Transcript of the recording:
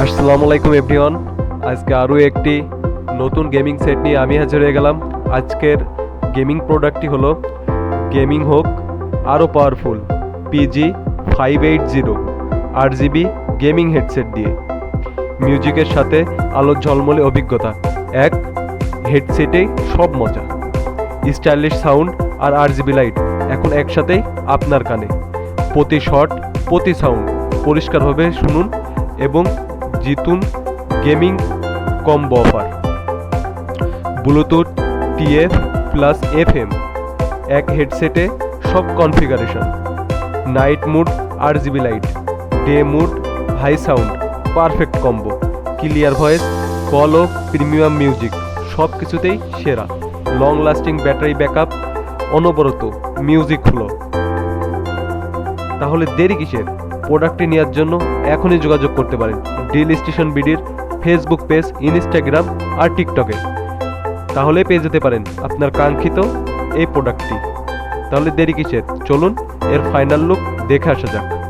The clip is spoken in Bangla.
আসসালামু আলাইকুম এভরিওয়ান আজকে আরও একটি নতুন গেমিং সেট নিয়ে আমি হাজির হয়ে গেলাম। আজকের গেমিং প্রোডাক্টটি হলো গেমিং হোক আরও powerful PG five eight zero আট জিবি গেমিং হেডসেট দিয়ে। মিউজিকের সাথে আলোর ঝলমলে অভিজ্ঞতা। এক হেডসেটেই সব মজা। স্টাইলিশ সাউন্ড আর আর জিবি লাইট এখন একসাথেই আপনার কানে। প্রতি শট প্রতি সাউন্ড পরিষ্কারভাবে শুনুন এবং জিতুন gaming combo offer. Bluetooth TF plus FM, এক হেডসেটে সব configuration. Night mode RGB light, day mode, high sound, perfect combo, clear voice, call ও প্রিমিয়াম মিউজিক, সব কিছুতেই সেরা। লং লাস্টিং ব্যাটারি ব্যাকআপ, অনবরত মিউজিক ফ্লো তাহলে দেরি কিসের? প্রোডাক্টটি নেওয়ার জন্য এখনই যোগাযোগ করতে পারেন। ডিল স্টেশন বিডির ফেসবুক পেজ, ইনস্টাগ্রাম আর টিকটকে। তাহলে পেয়ে যেতে পারেন আপনার কাঙ্ক্ষিত এই প্রোডাক্টটি। তাহলে দেরি কিসের? চলুন এর ফাইনাল লুক দেখে আসা যাক।